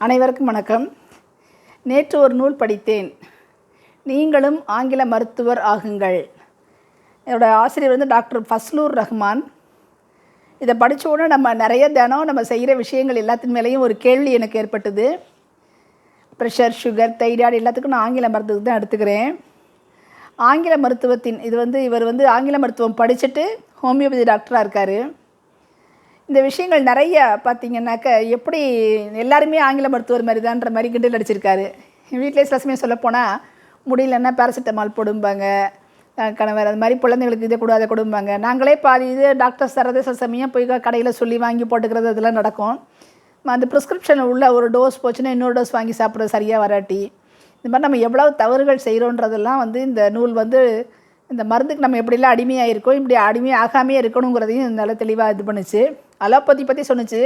அனைவருக்கும் வணக்கம். நேற்று ஒரு நூல் படித்தேன். நீங்களும் ஆங்கில மருத்துவர் ஆகுங்கள். என்னோடய ஆசிரியர் வந்து டாக்டர் ஃபஸ்லூர் ரஹ்மான். இதை படித்த உடனே நம்ம நிறைய தினம் நம்ம செய்கிற விஷயங்கள் எல்லாத்தின் மேலேயும் ஒரு கேள்வி எனக்கு ஏற்பட்டது. ப்ரெஷர் சுகர் தைராய்டு எல்லாத்துக்கும் நான் ஆங்கில மருத்துவத்தை தான் எடுத்துக்கிறேன். ஆங்கில மருத்துவத்தின் இது வந்து இவர் வந்து ஆங்கில மருத்துவம் படிச்சுட்டு ஹோமியோபதி டாக்டராக இருக்கார். இந்த விஷயங்கள் நிறைய பார்த்தீங்கன்னாக்க எப்படி எல்லாருமே ஆங்கில மருத்துவர் மாதிரி தான்ற மாதிரி கிண்டல் அடிச்சிருக்காரு. வீட்டிலே சில சமயம் சொல்லப்போனால் முடியலன்னா பேராசிட்டமால் போடும்பாங்க. கணவர் அது மாதிரி குழந்தைங்களுக்கு இதை கொடு அதை கொடும்பாங்க. நாங்களே பாதி இது டாக்டர் தரதே சில சமயம் போய் கடையில் சொல்லி வாங்கி போட்டுக்கிறது அதெல்லாம் நடக்கும். அந்த ப்ரிஸ்கிரிப்ஷன் உள்ள ஒரு டோஸ் போச்சுன்னா இன்னொரு டோஸ் வாங்கி சாப்பிட்றது சரியாக வராட்டி. இந்த மாதிரி நம்ம எவ்வளோ தவறுகள் செய்கிறோன்றதெல்லாம் வந்து இந்த நூல் வந்து இந்த மருந்துக்கு நம்ம எப்படிலாம் அடிமையாக இருக்கோம் இப்படி அடிமையாகாமே இருக்கணுங்கிறதையும் நல்லா தெளிவாக இது பண்ணுச்சு. அலோபதி பற்றி சொன்னிச்சு.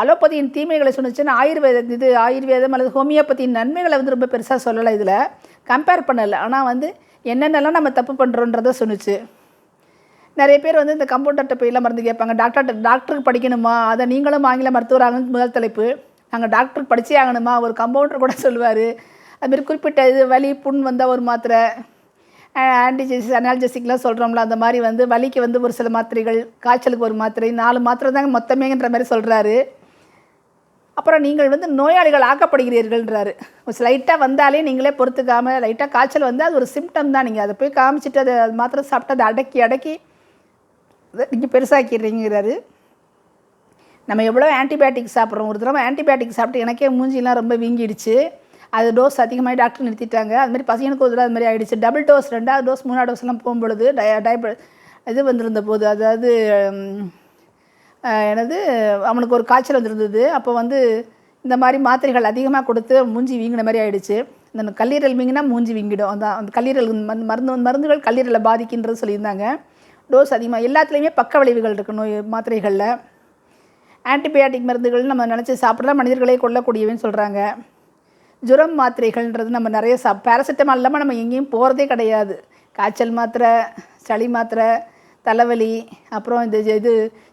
அலோபதியின் தீமைகளை சொன்னுச்சுன்னு ஆயுர்வேத இது ஆயுர்வேதம் அல்லது ஹோமியோபதியின் நன்மைகளை வந்து ரொம்ப பெருசாக சொல்லலை இதில். கம்பேர் பண்ணலை. ஆனால் வந்து என்னென்னலாம் நம்ம தப்பு பண்ணுறோன்றதை சொன்னிச்சு. நிறைய பேர் வந்து இந்த கம்பவுண்டர்கிட்ட போயெல்லாம் மருந்து கேட்பாங்க. டாக்டர் டாக்டருக்கு படிக்கணுமா? அதை நீங்களும் ஆங்கில மருத்துவர் ஆகணும் முதல் தலைப்பு. நாங்கள் டாக்டருக்கு படித்தே ஆகணுமா? ஒரு கம்பவுண்டர் கூட சொல்லுவார். அதுமாரி குறிப்பிட்ட இது வலி புண் வந்தால் ஒரு மாத்திரை. ஆன்டிஜெசிக் அனால்ஜெசிக்லாம் சொல்கிறோம்ல அந்த மாதிரி வந்து வலிக்கு வந்து ஒரு சில மாத்திரைகள் காய்ச்சலுக்கு ஒரு மாத்திரை நாலு மாத்திரை தாங்க மொத்தமேங்கிற மாதிரி சொல்கிறாரு அப்புறம் நீங்கள் வந்து நோயாளிகள் ஆக்கப்படுகிறீர்கள்ன்றாரு. லைட்டாக வந்தாலே நீங்களே பொறுத்துக்காமல் லைட்டாக காய்ச்சல் வந்து அது ஒரு சிம்டம் தான். நீங்கள் அதை போய் காமிச்சிட்டு அதை அது மாத்திரை சாப்பிட்டு அதை அடக்கி அடக்கி நீங்கள் பெருசாக்கிடுறீங்கிறாரு. நம்ம எவ்வளோ ஆன்டிபயோட்டிக் சாப்பிட்றோம். ஒரு தடவை ஆன்டிபயோட்டிக் சாப்பிட்டு எனக்கே மூஞ்சிலாம் ரொம்ப வீங்கிடுச்சு. அது டோஸ் அதிகமாக டாக்டர் நிறுத்திட்டாங்க. அது மாதிரி பசங்களுக்கு ஒரு தடவை அது மாதிரி ஆகிடுச்சு டபுள் டோஸ் ரெண்டாவது டோஸ் மூணாவது டோஸ்லாம் போகும்பொழுது டய இது வந்திருந்த போது அதாவது எனது என்னது அவனுக்கு ஒரு காய்ச்சல் வந்திருந்தது. அப்போ வந்து இந்த மாதிரி மாத்திரைகள் அதிகமாக கொடுத்து மூஞ்சி வீங்கின மாதிரி ஆயிடுச்சு. இந்த கல்லீரல் வீங்கினா மூஞ்சி வீங்கிடும். அந்த அந்த கல்லீரல் மருந்து மருந்து மருந்துகள் கல்லீரலை பாதிக்கின்றது சொல்லியிருந்தாங்க. டோஸ் அதிகமாக எல்லாத்துலேயுமே பக்க விளைவுகள் இருக்குது நோய் மாத்திரைகளில். ஆன்டிபயாட்டிக் மருந்துகள் நம்ம நினச்சி சாப்பிட்றதா மனிதர்களே கொல்லக்கூடியவன்னு சொல்கிறாங்க ஜுரம் மாத்திரைகள்ன்றது நம்ம நிறைய சா பேராசிட்டமால் இல்லாமல் நம்ம எங்கேயும் போகிறதே கிடையாது. காய்ச்சல் மாத்திரை சளி மாத்திரை தலைவலி அப்புறம் இந்த இது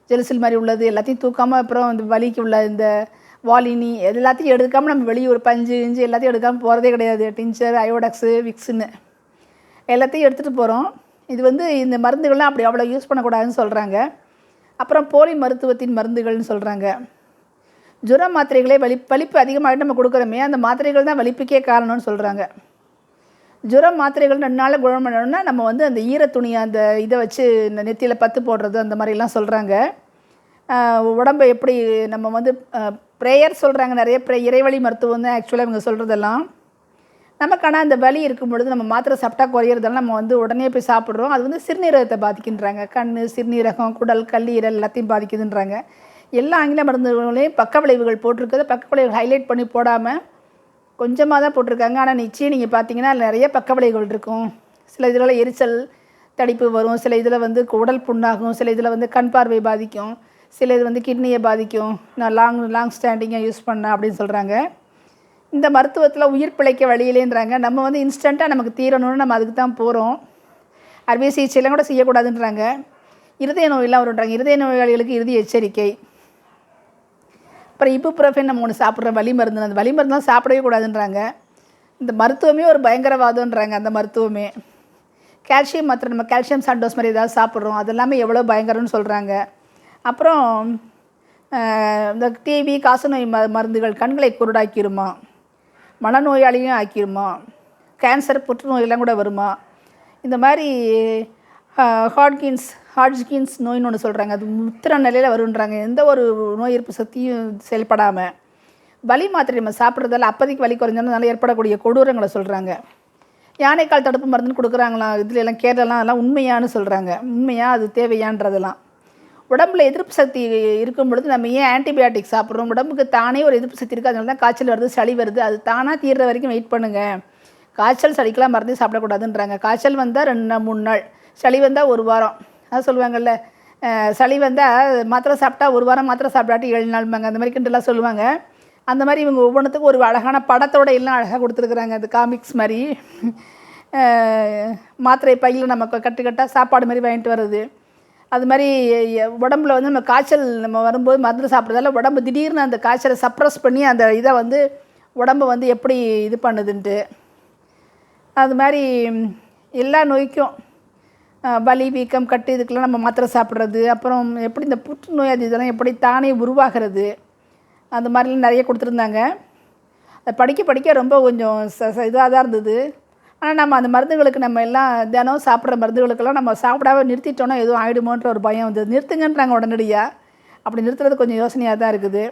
ஜெலுசில் மாதிரி உள்ளது எல்லாத்தையும் தூக்காமல் அப்புறம் இந்த வலிக்கு உள்ள இந்த வாலினி இது எல்லாத்தையும் எடுக்காமல் நம்ம வெளியே ஒரு பஞ்சு இஞ்சி எல்லாத்தையும் எடுக்காமல் போகிறதே கிடையாது. டிஞ்சர் அயோடக்ஸு விக்ஸுன்னு. எல்லாத்தையும் எடுத்துகிட்டு போகிறோம் இது வந்து இந்த மருந்துகள்லாம் அப்படி அவ்வளோ யூஸ் பண்ணக்கூடாதுன்னு சொல்கிறாங்க அப்புறம் போலி மருத்துவத்தின் மருந்துகள்னு சொல்கிறாங்க ஜுர மாத்திரைகளே வலி வலிப்பு அதிகமாகிட்டு நம்ம கொடுக்குறோமே அந்த மாத்திரைகள் தான் வலிப்புக்கே காரணம்னு சொல்கிறாங்க ஜுரம் மாத்திரைகள் ரெண்டு நாளில் குணம் பண்ணணும்னா நம்ம வந்து அந்த ஈரத்துணி அந்த இதை வச்சு இந்த நெத்தியில் பத்து போடுறது அந்த மாதிரிலாம் சொல்கிறாங்க உடம்பை எப்படி நம்ம வந்து ப்ரேயர் சொல்கிறாங்க நிறைய ப்ரே இறைவழி மருத்துவம் தான் ஆக்சுவலாக இவங்க சொல்கிறதெல்லாம் நமக்கு ஆனால் அந்த வலி இருக்கும் பொழுது நம்ம மாத்திரை சாப்பிட்டா குறையிறதெல்லாம் நம்ம வந்து உடனே போய் சாப்பிட்றோம். அது வந்து சிறுநீரகத்தை பாதிக்கின்றாங்க. கண் சிறுநீரகம் குடல் கல்லீரல் எல்லாத்தையும் பாதிக்குதுன்றாங்க. எல்லா ஆங்கில மருந்துகளையும் பக்க விளைவுகள் போட்டிருக்கிறது பக்க விளைவுகள் ஹைலைட் பண்ணி போடாமல் கொஞ்சமாக தான் போட்டிருக்காங்க. ஆனால் நிச்சயம் நீங்கள் பார்த்தீங்கன்னா நிறைய பக்க விளைவுகள் இருக்கும். சில இதில் எரிச்சல் தடிப்பு வரும். சில இதில் வந்து உடல் புண்ணாகும். சில இதில் வந்து கண் பார்வை பாதிக்கும். சில இது வந்து கிட்னியை பாதிக்கும். நான் லாங் லாங் ஸ்டாண்டிங்காக யூஸ் பண்ணேன் அப்படின்னு சொல்கிறாங்க இந்த மருத்துவத்தில் உயிர் பிழைக்க வழியிலேன்றாங்க நம்ம வந்து இன்ஸ்டண்ட்டாக நமக்கு தீரணும்னு நம்ம அதுக்கு தான் போகிறோம் அறுவை சிகிச்சையெல்லாம் கூட செய்யக்கூடாதுன்றாங்க. இருதய நோயெல்லாம் வருன்றாங்க இருதய நோயாளிகளுக்கு இறுதி எச்சரிக்கை. அப்புறம் இப்புப்ரோஃபன் நம்ம ஒன்று சாப்பிட்ற வலி மருந்து அந்த வலி மருந்துலாம் சாப்பிடவே கூடாதுன்றாங்க. இந்த மருத்துவமே ஒரு பயங்கரவாதம்ன்றாங்க அந்த மருத்துவமே. கால்சியம் மாத்திரை நம்ம கால்சியம் சாண்டோஸ் மாதிரி ஏதாவது சாப்பிட்றோம் அதெல்லாமே எவ்வளோ பயங்கரம்னு சொல்கிறாங்க அப்புறம் இந்த டிவி காசநோய் ம மருந்துகள் கண்களை குருடாக்கிருமா? மனநோயாளியும் ஆக்கிருமா? கேன்சர் புற்றுநோயெல்லாம் கூட வருமா? இந்த மாதிரி ஹாட்கின்ஸ் ஹாட்ஜ்கின்ஸ் நோயின்னு ஒன்று சொல்கிறாங்க அது முத்திர நிலையில் வருன்றாங்க எந்த ஒரு நோய் எதிர்ப்பு சக்தியும் செயல்படாமல் வலி மாத்திரை நம்ம சாப்பிட்றதால அப்போதைக்கு வலி குறைஞ்சோம்னால ஏற்படக்கூடிய கொடூரங்களை சொல்கிறாங்க யானைக்கால் தடுப்பு மருந்துன்னு கொடுக்குறாங்களாம் இதுல எல்லாம் கேரளலாம் அதெல்லாம் உண்மையான்னு சொல்கிறாங்க உண்மையாக அது தேவையான்றதெல்லாம். உடம்புல எதிர்ப்பு சக்தி இருக்கும் பொழுது நம்ம ஏன் ஆன்டிபயாட்டிக் சாப்பிட்றோம்? உடம்புக்கு தானே ஒரு எதிர்ப்பு சக்தி இருக்குது அதனால தான் காய்ச்சல் வருது சளி வருது. அது தானாக தீர்ற வரைக்கும் வெயிட் பண்ணுங்கள் காய்ச்சல் சளிக்கெலாம் மருந்தே சாப்பிடக்கூடாதுன்றாங்க. காய்ச்சல் வந்தால் ரெண்டு நாள் மூணு நாள். சளி வந்தால் ஒரு வாரம். அதான் சொல்லுவாங்கல்ல சளி வந்தால் மாத்திரை சாப்பிட்டா ஒரு வாரம் மாத்திரை சாப்பிடாட்டி ஏழு நாள்பாங்க அந்த மாதிரி கிண்டெல்லாம் சொல்லுவாங்க. அந்த மாதிரி இவங்க ஒவ்வொன்றுத்துக்கும் ஒரு அழகான படத்தோட எல்லாம் அழகாக கொடுத்துருக்குறாங்க. அது காமிக்ஸ் மாதிரி. மாத்திரை பையில் நமக்கு கட்டுக்கட்டாக சாப்பாடு மாதிரி வாங்கிட்டு வர்றது. அது மாதிரி உடம்புல வந்து நம்ம காய்ச்சல் நம்ம வரும்போது மருந்து சாப்பிட்றதால உடம்பு திடீர்னு அந்த காய்ச்சலை சப்ரஸ் பண்ணி அந்த இதை வந்து உடம்பு வந்து எப்படி இது பண்ணுதுன்ட்டு. அது மாதிரி எல்லா நோய்க்கும் வலி வீக்கம் கட்டு இதுக்கெல்லாம் நம்ம மாத்திரை சாப்பிட்றது அப்புறம் எப்படி இந்த புற்றுநோய் அது இதெல்லாம் எப்படி தானே உருவாகிறது அந்த மாதிரிலாம் நிறைய கொடுத்துருந்தாங்க. அதை படிக்க படிக்க ரொம்ப கொஞ்சம் ச இதாக தான் இருந்தது. ஆனால் நம்ம அந்த மருந்துகளுக்கு நம்ம எல்லாம் தினம் சாப்பிட்ற மருந்துகளுக்கெல்லாம் நம்ம சாப்பிடாம நிறுத்திட்டோன்னா எதுவும் ஆகிடுமோன்ற ஒரு பயம் வந்து நிறுத்துங்கன்றாங்க உடனடியாக அப்படி நிறுத்துறது கொஞ்சம் யோசனையாக தான் இருக்குது.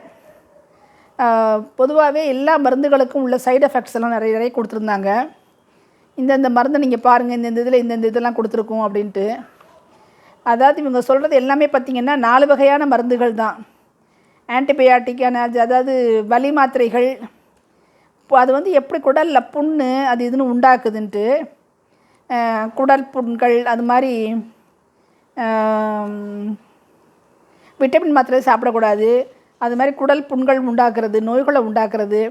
பொதுவாகவே எல்லா மருந்துகளுக்கும் உள்ள சைடு எஃபெக்ட்ஸ் எல்லாம் நிறைய நிறைய கொடுத்துருந்தாங்க. இந்தந்த மருந்தை நீங்கள் பாருங்கள் இந்தந்த இதில் இந்தந்த இதெல்லாம் கொடுத்துருக்கோம் அப்படின்ட்டு. அதாவது இவங்க சொல்கிறது எல்லாமே பார்த்திங்கன்னா நாலு வகையான மருந்துகள் தான். ஆன்டிபயாட்டிக் அதாவது வலி மாத்திரைகள். இப்போ அது வந்து எப்படி குடலில் புண்ணு அது இதுன்னு உண்டாக்குதுன்ட்டு குடல் புண்கள் அது மாதிரி விட்டமின் மாத்திரை சாப்பிடக்கூடாது. அது மாதிரி குடல் புண்கள் உண்டாக்குறது நோய்களை உண்டாக்குறது.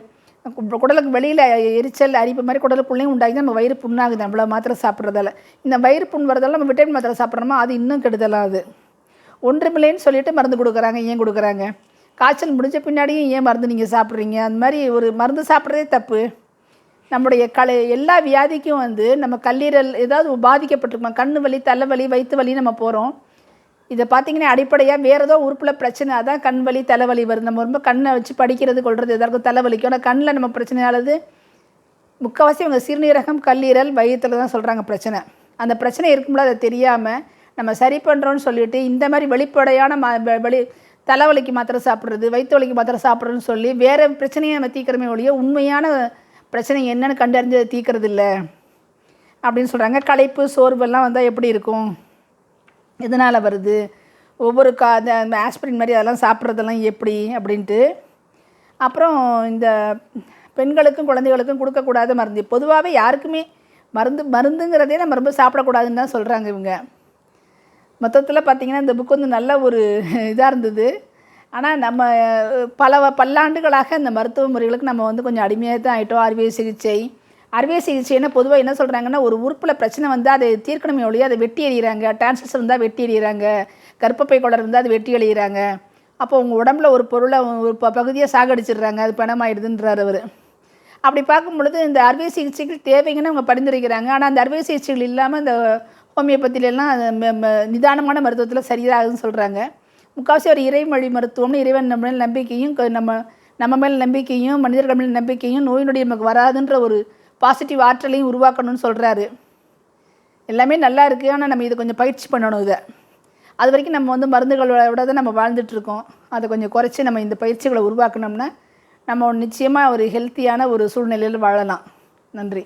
குடலுக்கு வெளியில் எரிச்சல் அரிப்பு மாதிரி குடலுக்குள்ளேயும் உண்டாகி நம்ம வயிறு புண்ணாகுது. நம்மள மாத்திரை சாப்பிட்றதால. இந்த வயிறு புண் வரதால நம்ம விட்டமின் மாத்திரை சாப்பிட்றோமோ அது இன்னும் கெடுதலாம் அது ஒன்றுமில்லைன்னு சொல்லிட்டு மருந்து கொடுக்குறாங்க ஏன் கொடுக்குறாங்க? காய்ச்சல் முடிஞ்ச பின்னாடியும் ஏன் மருந்து நீங்கள் சாப்பிட்றீங்க? அந்த மாதிரி ஒரு மருந்து சாப்பிட்றதே தப்பு. நம்முடைய கலை எல்லா வியாதிக்கும் வந்து நம்ம கல்லீரல் ஏதாவது பாதிக்கப்பட்டிருக்கோம்? கண்ணு வலி தலைவலி வயிற்று வலி நம்ம போகிறோம் இதை பார்த்தீங்கன்னா அடிப்படையாக வேறு ஏதோ உறுப்பில் பிரச்சனை. அதான் கண் வலி தலைவலி வருது. நம்ம ரொம்ப கண்ணை வச்சு படிக்கிறது கொள்வது எதாருக்கும் தலைவலிக்கும் ஆனால் கண்ணில் நம்ம பிரச்சனையானது முக்கால்வாசி அவங்க சிறுநீரகம் கல்லீரல் வயிற்றில் தான் சொல்கிறாங்க பிரச்சனை. அந்த பிரச்சனை இருக்கும்போது அதை தெரியாமல் நம்ம சரி பண்ணுறோன்னு சொல்லிட்டு இந்த மாதிரி வெளிப்படையான ம வெளி தலைவலிக்கு மாத்திரை சாப்பிட்றது வயிற்று வலிக்கு மாத்திரை சாப்பிட்றதுன்னு சொல்லி வேறு பிரச்சனையை நம்ம தீக்கிறமே ஒழிய உண்மையான பிரச்சனை என்னென்னு கண்டறிஞ்சு அதை இல்லை அப்படின்னு சொல்கிறாங்க களைப்பு சோர்வெல்லாம் வந்தால் எப்படி இருக்கும்? எதனால் வருது? ஒவ்வொரு கா அந்த ஆஸ்பிரின் மாதிரி அதெல்லாம் சாப்பிட்றதெல்லாம் எப்படி? அப்படின்ட்டு. அப்புறம் இந்த பெண்களுக்கும் குழந்தைகளுக்கும் கொடுக்கக்கூடாத மருந்து. பொதுவாகவே யாருக்குமே மருந்து மருந்துங்கிறதே நம்ம ரொம்ப சாப்பிடக்கூடாதுன்னு தான் சொல்கிறாங்க இவங்க. மொத்தத்தில் பார்த்திங்கன்னா இந்த புக் வந்து நல்ல ஒரு இதாக இருந்தது. ஆனால் நம்ம பல பல்லாண்டுகளாக இந்த மருத்துவ முறைகளுக்கு நம்ம வந்து கொஞ்சம் அடிமையாக தான் ஆகிட்டோம் அறுவை சிகிச்சை அறுவை சிகிச்சைன்னா பொதுவாக என்ன சொல்கிறாங்கன்னா ஒரு உறுப்பில் பிரச்சனை வந்தால் அதை தீர்க்கணுமே ஒழிய அதை வெட்டி எறிகிறாங்க டிரான்சஸ் இருந்தால் வெட்டி எறிகிறாங்க கர்ப்பப்பை குடல் இருந்தால் அது வெட்டி எறிகிறாங்க அப்போ உங்கள் உடம்புல ஒரு பொருளை ஒரு ப பகுதியை சாகடிச்சிடுறாங்க. அது பணமாயிடுதுன்றார் அவர். அப்படி பார்க்கும் பொழுது இந்த அறுவை சிகிச்சைகள் தேவைங்கன்னு அவங்க பரிந்துரைக்கிறாங்க. ஆனால் அந்த அறுவை சிகிச்சைகள் இல்லாமல் இந்த ஹோமியோபதியிலலாம் ம- நிதானமான மருத்துவத்தில் சரியாகுதுன்னு சொல்கிறாங்க முக்கால்வாசி ஒரு இறைமொழி மருத்துவம்னு இறைவன் நம்ம நம்பிக்கையும் நம்ம நம்ம மேல் நம்பிக்கையும் மனிதர்கள் மேல் நம்பிக்கையும் நோய் நொடி நமக்கு வராதுன்ற ஒரு பாசிட்டிவ் ஆற்றலையும் உருவாக்கணும்னு சொல்கிறாரு எல்லாமே நல்லா இருக்குது ஆனால் நம்ம இதை கொஞ்சம் பயிற்சி பண்ணணும் இதை. அது வரைக்கும் நம்ம வந்து மருந்துகளோட தான் நம்ம வாழ்ந்துட்டுருக்கோம் அதை கொஞ்சம் குறைச்சி நம்ம இந்த பயிற்சிகளை உருவாக்கினோம்னா நம்ம நிச்சயமாக ஒரு ஹெல்த்தியான ஒரு சூழ்நிலையில் வாழலாம். நன்றி.